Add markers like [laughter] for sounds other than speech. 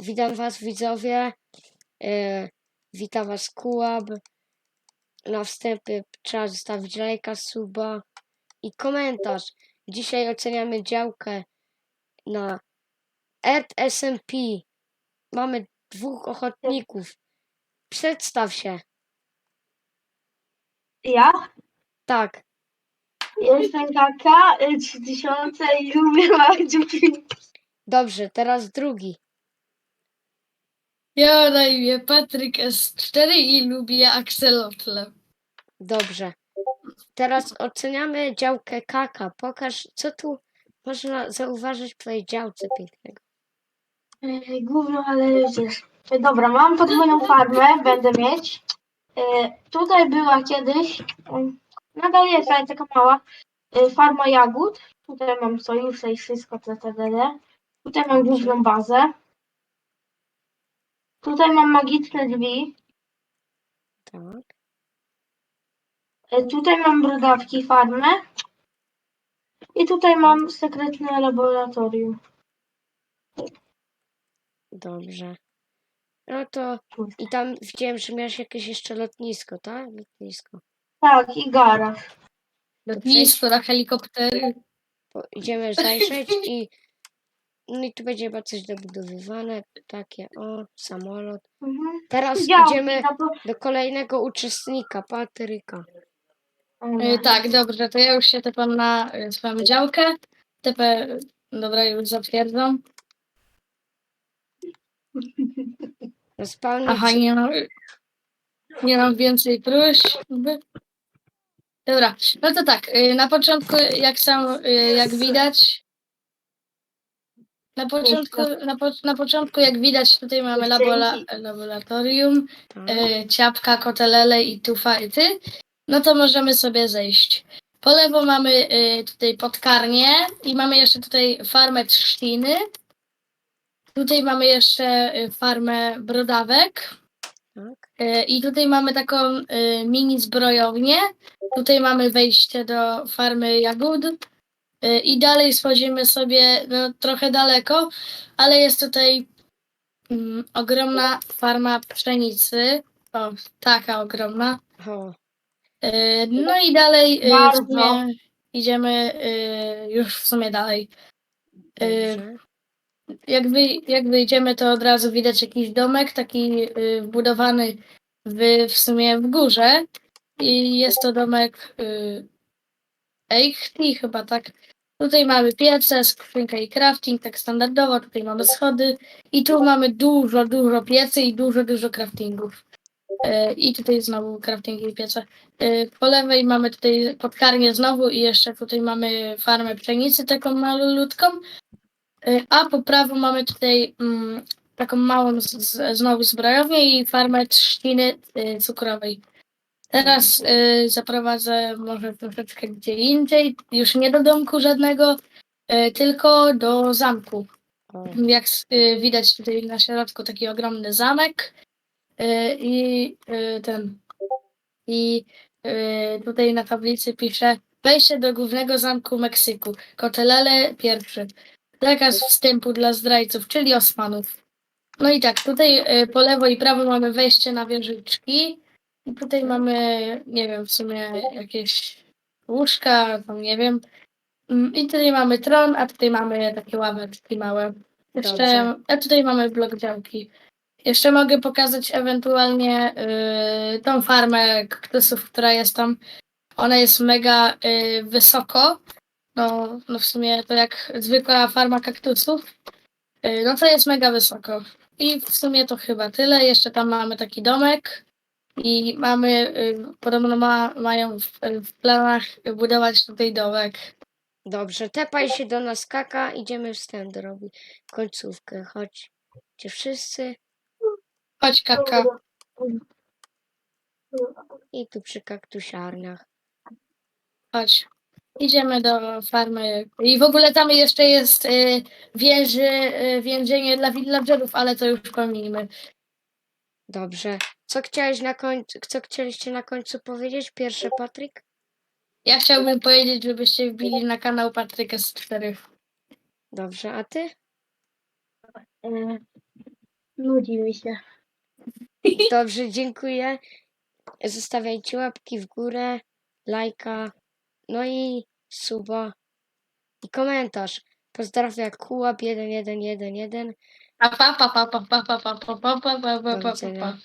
Witam Was widzowie. E, witam Was Kułab. Na wstępie trzeba zostawić lajka, suba i komentarz. Dzisiaj oceniamy działkę na Earth SMP. Mamy dwóch ochotników. Przedstaw się. Ja Tak, jestem Kaka, y, 3000 i lubię małe dziewczynki. dobrze, teraz drugi. Ja na imię Patryk S4 i lubię akselotle. Dobrze. Teraz oceniamy działkę Kaka. Pokaż, co tu można zauważyć w twojej działce pięknego. Y, Gówno, ale wiesz. Y, Dobra, mam podwójną farmę, będę mieć. Y, Tutaj była kiedyś, nadal jest, ale taka mała, farma jagód. Tutaj mam sojusze i wszystko, TTD. Tutaj mam główną bazę. Tutaj mam magiczne drzwi. Tak. Y, Tutaj mam brodawki, farmę. I tutaj mam sekretne laboratorium. Dobrze. No to i tam widziałem, że miałeś jakieś jeszcze lotnisko, tak? Lotnisko. Tak, i garaż. Lotnisko na helikoptery. Po, idziemy zajrzeć i no i tu będzie chyba coś dobudowywane. Takie, o, samolot. Mhm. Teraz Działki, idziemy no to- do kolejnego uczestnika, Patryka. Y, tak, dobrze, to ja już się tepam na y, swoją działkę. TP, dobra, już zatwierdzam. [laughs] Spawny Aha, nie mam, nie mam więcej próśb. Dobra, no to tak, y, na początku, jak sam, y, jak widać, na początku, na, po, na początku, jak widać, tutaj mamy labola, laboratorium, y, ciapka, kotelele i tufa i ty, no to możemy sobie zejść. Po lewo mamy y, tutaj podkarnie i mamy jeszcze tutaj farmę trzciny. Tutaj mamy jeszcze y, farmę brodawek. Y, I tutaj mamy taką y, mini zbrojownię. Tutaj mamy wejście do farmy jagód. Y, I dalej schodzimy sobie no, trochę daleko, ale jest tutaj mm, ogromna farma pszenicy. O, taka ogromna. O, Y, No i dalej y, w Bardzo. sumie idziemy y, już w sumie dalej. Dobrze. Jak, wy, jak wyjdziemy, to od razu widać jakiś domek, taki y, wbudowany w, w sumie w górze. I jest to domek y, Eichti, chyba tak. Tutaj mamy piece, skrzynkę i crafting, tak standardowo. Tutaj mamy schody. I tu mamy dużo, dużo piecy i dużo, dużo craftingów. Y, I tutaj znowu crafting i piece. Y, Po lewej mamy tutaj podkarnię znowu i jeszcze tutaj mamy farmę pszenicy, taką malutką. Y, A po prawo mamy tutaj mm, taką małą z, z, znowu zbrojownię i farmę trzciny y, cukrowej. Teraz y, zaprowadzę może troszeczkę gdzie indziej, już nie do domku żadnego, y, tylko do zamku. Jak y, widać tutaj na środku taki ogromny zamek y, i y, ten i y, tutaj na tablicy pisze wejście do głównego zamku Meksyku. Kotelele pierwszy. Zakaz wstępu dla zdrajców, czyli Osmanów. No i tak, tutaj y, po lewo i prawo mamy wejście na wieżyczki. I tutaj mamy, nie wiem, w sumie jakieś łóżka, tam nie wiem. Mm, I tutaj mamy tron, a tutaj mamy takie ławeczki małe. Jeszcze, Dobrze. a tutaj mamy blok działki. Jeszcze mogę pokazać ewentualnie y, tą farmę kaktusów, która jest tam. Ona jest mega y, wysoko. No, no w sumie to jak zwykła farma kaktusów. Y, no to jest mega wysoko. I w sumie to chyba tyle. Jeszcze tam mamy taki domek. I mamy, y, podobno ma, mają w, w planach budować tutaj domek. Dobrze, tepaj się do nas, Kaka. Idziemy wstęp robić. Końcówkę, chodźcie wszyscy. Chodź kaka. I tu przy kaktusiarniach. Chodź. Idziemy do farmy. I w ogóle tam jeszcze jest y, więży, y, więzienie dla villagerów, ale to już pomijmy. Dobrze. Co chciałeś na końcu, co chcieliście na końcu powiedzieć? Pierwszy Patryk? Ja chciałbym powiedzieć, żebyście wbili na kanał Patryka z czterech. Dobrze, a ty? E, nudzi mi się. [laughs] Dobrze, dziękuję. Zostawiajcie łapki w górę, lajka, no i suba i komentarz. Pozdrawiam Kułap1111. 啊爸爸爸爸爸爸爸爸爸爸爸爸爸爸